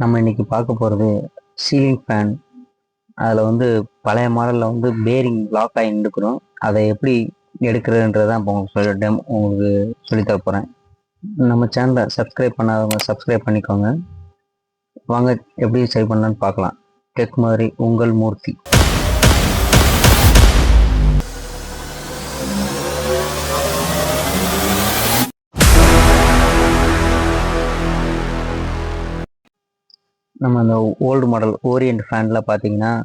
நம்ம இன்னைக்கு பார்க்க போகிறது சீலிங் ஃபேன் அதில் வந்து பழைய மாடலில் வந்து பேரிங் பிளாக் ஆகி நின்றுக்கிறோம். அதை எப்படி எடுக்கிறதுன்றதை தான் இப்போ உங்களுக்கு சொல்ல டெம் உங்களுக்கு சொல்லித்தர போகிறேன் நம்ம சேனலை சப்ஸ்கிரைப் பண்ணாதவங்க சப்ஸ்கிரைப் பண்ணிக்கோங்க. வாங்க எப்படி சரி பண்ணலான்னு பார்க்கலாம். டெக் மாதிரி உங்கள் மூர்த்தி. நம்ம அந்த ஓல்டு மாடல் ஓரியன்ட் ஃபேனில் பார்த்தீங்கன்னா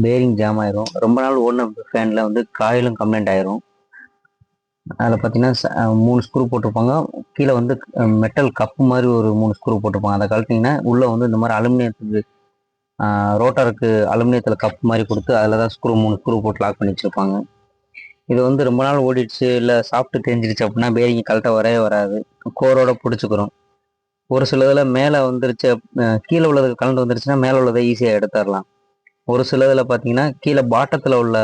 பேரிங் ஜாம் ஆயிரும். ரொம்ப நாள் ஓடின ஃபேனில் வந்து காயிலும் கம்ப்ளைண்ட் ஆயிரும். அதில் பார்த்தீங்கன்னா ச- மூணு ஸ்க்ரூ போட்டிருப்பாங்க. கீழே வந்து மெட்டல் கப்பு மாதிரி ஒரு மூணு ஸ்க்ரூ போட்டிருப்பாங்க. அதை கழட்டிங்கன்னா உள்ளே வந்து இந்த மாதிரி அலுமினியத்துக்கு ரோட்டருக்கு அலுமினியத்தில் கப் மாதிரி கொடுத்து அதில் தான் ஸ்க்ரூ மூணு ஸ்க்ரூ போட்டு லாக் பண்ணி வச்சுருப்பாங்க. இது வந்து ரொம்ப நாள் ஓடிடுச்சு இல்லை சாப்பிட்டு தெரிஞ்சிருச்சு அப்படின்னா பேரிங் கழட்ட வரவே வராது. கோரோட பிடிச்சிக்கிறோம். ஒரு சில இதில் மேலே வந்துருச்சு கீழே உள்ளது கலந்து வந்துருச்சுன்னா மேலே உள்ளதை ஈஸியாக எடுத்துடலாம் ஒரு சில இதில் பார்த்தீங்கன்னா கீழே பாட்டத்தில் உள்ள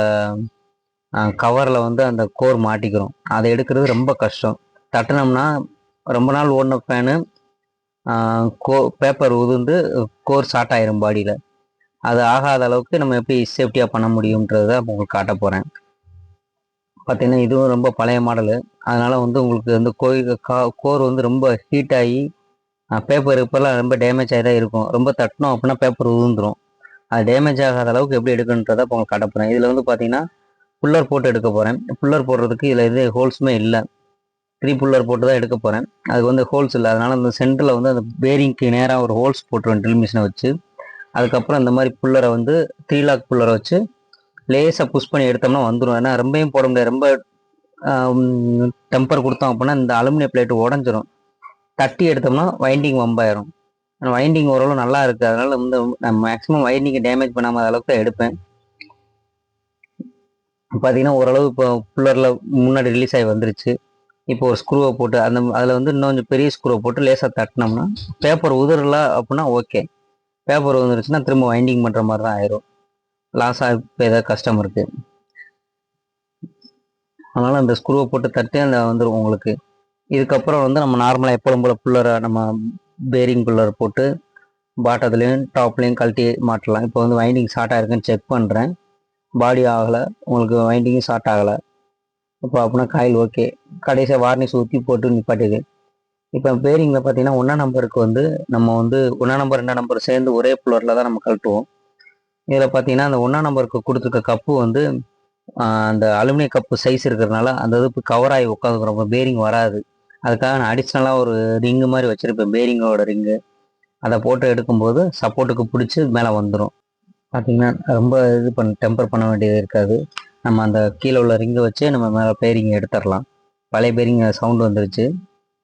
கவரில் வந்து அந்த கோர் மாட்டிக்கிறோம். அதை எடுக்கிறது ரொம்ப கஷ்டம். தட்டினோம்னா ரொம்ப நாள் ஓடின ஃபேனு கோ பேப்பர் உதிர்ந்து கோர் ஷார்ட் ஆயிரும் பாடியில் அது ஆகாத அளவுக்கு நம்ம எப்படி சேஃப்டியாக பண்ண முடியுன்றதை உங்களுக்கு காட்ட போகிறேன் பார்த்தீங்கன்னா இதுவும் ரொம்ப பழைய மாடலு அதனால் வந்து உங்களுக்கு வந்து கோயில் கா கோர் வந்து ரொம்ப ஹீட் ஆகி பேப்பர் இப்போல்லாம் ரொம்ப டேமேஜ் ஆகி தான் இருக்கும். ரொம்ப தட்டினோம் அப்படின்னா பேப்பர் உதிர்ந்துரும் அது டேமேஜ் ஆகாத அளவுக்கு எப்படி எடுக்கணுன்றதை இப்போ உங்களுக்கு காட்ட இதில் வந்து பார்த்தீங்கன்னா புல்லர் போட்டு எடுக்க போகிறேன் புல்லர் போடுறதுக்கு இதில் இது ஹோல்ஸுமே இல்லை. த்ரீ புல்லர் போட்டு தான் எடுக்க போகிறேன் அதுக்கு வந்து ஹோல்ஸ் இல்லை. அதனால் அந்த சென்டரில் வந்து அந்த பேரிங்க்கு நேராக ஒரு ஹோல்ஸ் போட்டுருவேன் ட்ரில் மிஷினை வச்சு. அதுக்கப்புறம் இந்த மாதிரி புல்லரை வந்து த்ரீ லாக் புல்லரை வச்சு லேசாக புஷ் பண்ணி எடுத்தோம்னா வந்துடும் ஏன்னா ரொம்பையும் போட முடியாது. ரொம்ப டெம்பர் கொடுத்தோம் அப்படின்னா இந்த அலுமினிய பிளேட் உடஞ்சிரும். தட்டி எடுத்தோம்னா வைண்டிங் வம்பாயிரும். வைண்டிங் ஓரளவு நல்லா இருக்குது அதனால வந்து நான் மேக்ஸிமம் வைண்டிங்கை டேமேஜ் பண்ணாமல் அளவுக்கு தான் எடுப்பேன். பார்த்தீங்கன்னா ஓரளவு இப்போ புல்லரில் முன்னாடி ரிலீஸ் ஆகி வந்துருச்சு. இப்போ ஒரு ஸ்க்ரூவை போட்டு அந்த அதில் வந்து இன்னும் கொஞ்சம் பெரிய ஸ்க்ரூவை போட்டு லேசாக தட்டினோம்னா பேப்பர் உதிரல அப்படின்னா ஓகே பேப்பர் வந்துருச்சுன்னா திரும்ப வைண்டிங் பண்ணுற மாதிரி தான் ஆயிரும். லாஸ் ஆகி இப்போ ஏதாவது இருக்குது அதனால் அந்த ஸ்க்ரூவை போட்டு தட்டி அந்த வந்துடும் உங்களுக்கு. இதுக்கப்புறம் வந்து நம்ம நார்மலாக எப்பொழுதும் போல் புல்லரை நம்ம பேரிங் புல்லர் போட்டு பாட்டத்துலேயும் டாப்லேயும் கழட்டி மாட்டலாம் இப்போ வந்து வைண்டிங் ஷார்ட் ஆகிருக்குன்னு செக் பண்ணுறேன் பாடி ஆகலை. உங்களுக்கு வைண்டிங்கும் ஷார்ட் ஆகலை. இப்போ அப்படின்னா காயில் ஓகே கடைசியாக வார்னிஷ் ஊற்றி போட்டு நிப்பாட்டிது இப்போ பேரிங்கில் பார்த்தீங்கன்னா ஒன்றா நம்பருக்கு வந்து நம்ம வந்து ஒன்றா நம்பர் ரெண்டாம் நம்பர் சேர்ந்து ஒரே புல்லரில் தான் நம்ம கழட்டுவோம். இதில் பார்த்தீங்கன்னா அந்த ஒன்றா நம்பருக்கு கொடுத்துருக்க கப்பு வந்து அந்த அலுமினிய கப்பு சைஸ் இருக்கிறதுனால அந்த இது கவர் ஆகி உட்காந்துக்கிறோம் பேரிங் வராது. அதுக்காக நான் அடிஷ்னலாக ஒரு ரிங்கு மாதிரி வச்சுருப்பேன். பேரிங்கோட ரிங்கு அதை போட்டு எடுக்கும்போது சப்போர்ட்டுக்கு பிடிச்சி மேலே வந்துடும் பார்த்திங்கன்னா ரொம்ப இது பண்ண டெம்பர் பண்ண வேண்டியது இருக்காது. நம்ம அந்த கீழே உள்ள ரிங்கை வச்சு நம்ம மேலே பேரிங் எடுத்துடலாம். பழைய பேரிங் சவுண்டு வந்துருச்சு.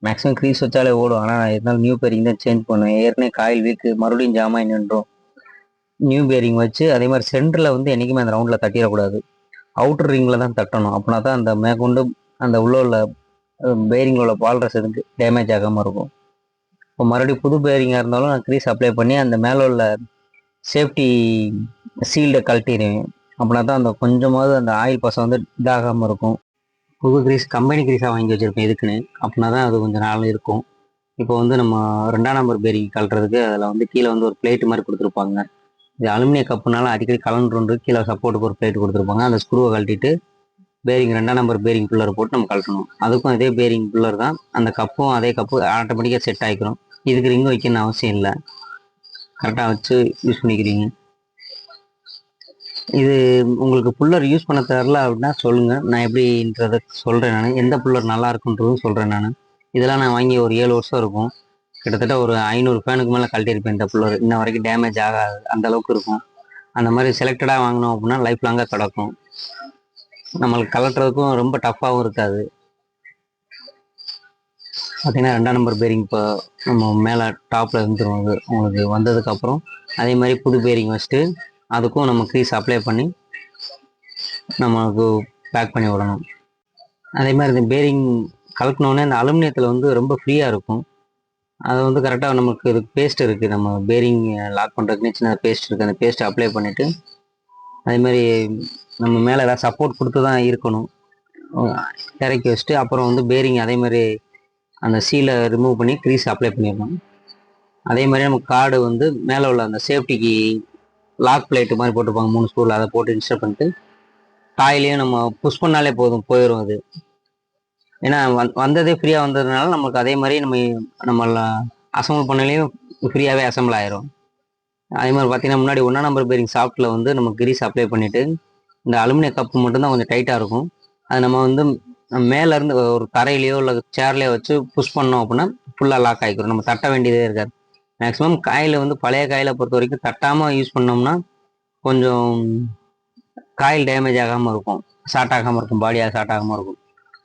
மேக்ஸிமம் க்ரீஸ் வச்சாலே ஓடும். ஆனால் நான் இருந்தாலும் நியூ பேரிங் தான் சேஞ்ச் பண்ணுவேன் ஏற்கனவே காயில் வீக்கு மறுபடியும் ஜாமாய் நின்றோம். நியூ பேரிங் வச்சு அதே மாதிரி சென்டரில் வந்து என்றைக்குமே அந்த ரவுண்டில் தட்டிடக்கூடாது. அவுட்டர் ரிங்கில் தான் தட்டணும். அப்படின்னா தான் அந்த மேற்கொண்டு அந்த உள்ள உள்ள பேரிங்கில் உள்ள பால்ரஸ் எதுக்கு? டேமேஜ் ஆகாமல் இருக்கும். இப்போ மறுபடியும் புது பேரிங்காக இருந்தாலும் நான் க்ரீஸ் அப்ளை பண்ணி அந்த மேலே உள்ள சேஃப்டி சீல்டை கழட்டிடுவேன். அப்படின்னா தான் அந்த கொஞ்சமாவது அந்த ஆயில் பசம் வந்து இதாகாமல் இருக்கும். புது க்ரீஸ் கம்பெனி க்ரீஸாக வாங்கி வச்சுருப்பேன் எதுக்குன்னு. அப்படின்னா தான் அது கொஞ்சம் நாள் இருக்கும். இப்போ வந்து நம்ம ரெண்டாம் நம்பர் பேரிங் கழட்டுறதுக்கு அதில் வந்து கீழே வந்து ஒரு பிளேட்டு மாதிரி கொடுத்துருப்பாங்க. இது அலுமினிய கப்புனால அடிக்கடி கலண்டுருந்து கீழே சப்போர்ட்டுக்கு ஒரு பிளேட் கொடுத்துருப்பாங்க. அந்த ஸ்க்ரூவை கழட்டிட்டு பேரிங் ரெண்டாம் நம்பர் பேரிங் புல்லர் போட்டு நம்ம கழட்டணும். அதுக்கும் அதே பேரிங் புல்லர் தான். அந்த கப்பும் அதே கப்பு ஆட்டோமேட்டிக்காக செட் ஆகிக்கிறோம் இதுக்கு ரிங்கு வைக்கணும்னு அவசியம் இல்லை. கரெக்டாக வச்சு யூஸ் பண்ணிக்கிறீங்க. இது உங்களுக்கு புல்லர் யூஸ் பண்ண தெரில அப்படின்னா சொல்லுங்கள் நான் எப்படின்றத சொல்கிறேன் நான். எந்த புல்லர் நல்லா இருக்குன்றதும் சொல்கிறேன் நான். இதெல்லாம் நான் வாங்கி ஒரு ஏழு வருஷம் இருக்கும். கிட்டத்தட்ட ஒரு ஐநூறு ஃபேனுக்கு மேலே கழட்டியிருப்பேன் இந்த புல்லர் இன்ன வரைக்கும் டேமேஜ் ஆகாது. அந்த அளவுக்கு இருக்கும். அந்த மாதிரி செலக்டடாக வாங்கினோம் அப்படின்னா லைஃப் லாங்காக கிடக்கும் நம்மளுக்கு கலட்டுறதுக்கும் ரொம்ப டஃப்பாகவும் இருக்காது. பார்த்தீங்கன்னா ரெண்டாம் நம்பர் பேரிங் இப்போ நம்ம மேலே டாப்பில் இருந்துரும் அது உங்களுக்கு வந்ததுக்கப்புறம் அதே மாதிரி புது பேரிங் வச்சுட்டு அதுக்கும் நம்ம க்ரீஸ் அப்ளை பண்ணி நம்மளுக்கு பேக் பண்ணி விடணும். அதே மாதிரி இந்த பேரிங் கலக்கினோடனே அந்த அலுமினியத்தில் வந்து ரொம்ப ஃப்ரீயாக இருக்கும். அது வந்து கரெக்டாக நமக்கு இதுக்கு பேஸ்ட் இருக்குது நம்ம பேரிங் லாக் பண்ணுறதுக்குன்னு சின்ன பேஸ்ட் இருக்குது அந்த பேஸ்ட்டை அப்ளை பண்ணிவிட்டு அதே மாதிரி நம்ம மேலே ஏதாவது சப்போர்ட் கொடுத்து தான் இருக்கணும். இறக்கி வச்சுட்டு அப்புறம் வந்து பேரிங் அதே மாதிரி அந்த சீலை ரிமூவ் பண்ணி க்ரீஸ் அப்ளை பண்ணிடணும். அதே மாதிரி நம்ம கார்டு வந்து மேலே உள்ள அந்த சேஃப்டிக்கு லாக் பிளேட்டு மாதிரி போட்டிருப்பாங்க மூணு ஸ்க்ரூவில் அதை போட்டு இன்ஸ்டால் பண்ணிட்டு காயிலையும் நம்ம புஷ் பண்ணாலே போதும் போயிடும் அது. ஏன்னா வந் வந்ததே ஃப்ரீயாக வந்ததுனால நமக்கு அதே மாதிரி நம்ம நம்ம அசம்பிள் பண்ணலையும் ஃப்ரீயாகவே அசம்பிள் ஆயிரும். அதே மாதிரி பார்த்தீங்கன்னா முன்னாடி ஒன்றா நம்பர் பேரிங் சாஃப்ட்டில் வந்து நம்ம கிரீஸ் அப்ளை பண்ணிவிட்டு இந்த அலுமினிய கப்பு மட்டும்தான் கொஞ்சம் டைட்டாக இருக்கும். அது நம்ம வந்து மேலேருந்து ஒரு தரையிலையோ இல்லை சேர்லையோ வச்சு புஷ் பண்ணோம் அப்படின்னா ஃபுல்லாக லாக் ஆகிக்கிறோம் நம்ம தட்ட வேண்டியதே இருக்காது. மேக்ஸிமம் காயில் வந்து பழைய காயில் பொறுத்த வரைக்கும் தட்டாமல் யூஸ் பண்ணோம்னா கொஞ்சம் காயில் டேமேஜ் ஆகாமல் இருக்கும். ஷார்ட் ஆகாமல் இருக்கும். பாடியாக ஷார்ட் ஆகாமல் இருக்கும்.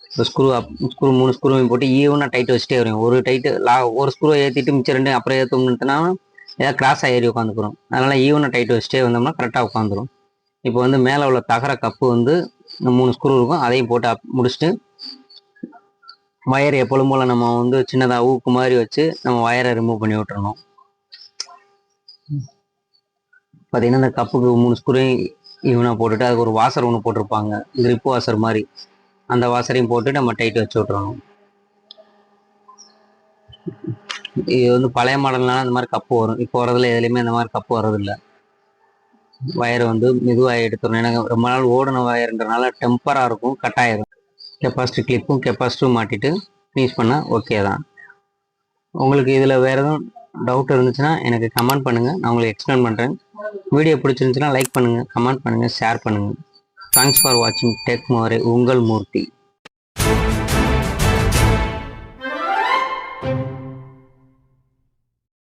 இப்போ ஸ்க்ரூ அப் ஸ்க்ரூ மூணு ஸ்க்ரூவையும் போட்டு ஈவனாக டைட் வச்சுட்டே வரும் ஒரு டைட்டு லா ஒரு ஸ்க்ரூவை ஏற்றிட்டு மிச்சம் ரெண்டு அப்புறம் ஏற்றோம்னுட்டுனா ஏதாவது கிராஸ் ஏறி உட்காந்துக்கிறோம். அதனால் ஈவனாக டைட்டு வச்சுட்டே வந்தோம்னா கரெக்டாக உட்காந்துரும். இப்போ வந்து மேலே உள்ள தகர கப்பு வந்து மூணு ஸ்க்ரூ இருக்கும். அதையும் போட்டு அப் முடிச்சுட்டு வயர் எப்பொழுதும் போல் நம்ம வந்து சின்னதாக ஊக்கு மாதிரி வச்சு நம்ம வயரை ரிமூவ் பண்ணி விட்டுறணும். பார்த்தீங்கன்னா இந்த கப்புக்கு மூணு ஸ்க்ரூ ஈவனாக போட்டுட்டு அதுக்கு ஒரு வாசர் ஒன்று போட்டிருப்பாங்க. கிரிப்பு வாசர் மாதிரி. அந்த வாசரையும் போட்டு நம்ம டைட் வச்சு விட்றணும் இது வந்து பழைய மாடல்னால அந்த மாதிரி கப்பு வரும். இப்போ வரதுல எதுலேயுமே அந்த மாதிரி கப்பு வரதில்லை வயர் வந்து மெதுவாக எடுத்துடணும். ஏன்னா ரொம்ப நாள் ஓடின வயர்ன்றனால டெம்பராக இருக்கும் கட் ஆயிரும் கெப்பாசிட்டி கிளிப்பும் கெப்பாசிட்டியும் மாட்டிட்டு ஃபினிஷ் பண்ணால் ஓகே தான். உங்களுக்கு இதில் வேறு எதுவும் டவுட் இருந்துச்சுன்னா எனக்கு கமெண்ட் பண்ணுங்கள் நான் உங்களுக்கு எக்ஸ்பிளைன் பண்ணுறேன் வீடியோ பிடிச்சிருந்துச்சுன்னா லைக் பண்ணுங்கள் கமெண்ட் பண்ணுங்கள் ஷேர் பண்ணுங்கள் தேங்க்ஸ் ஃபார் வாட்சிங் டெக் மோரே உங்கள் மூர்த்தி.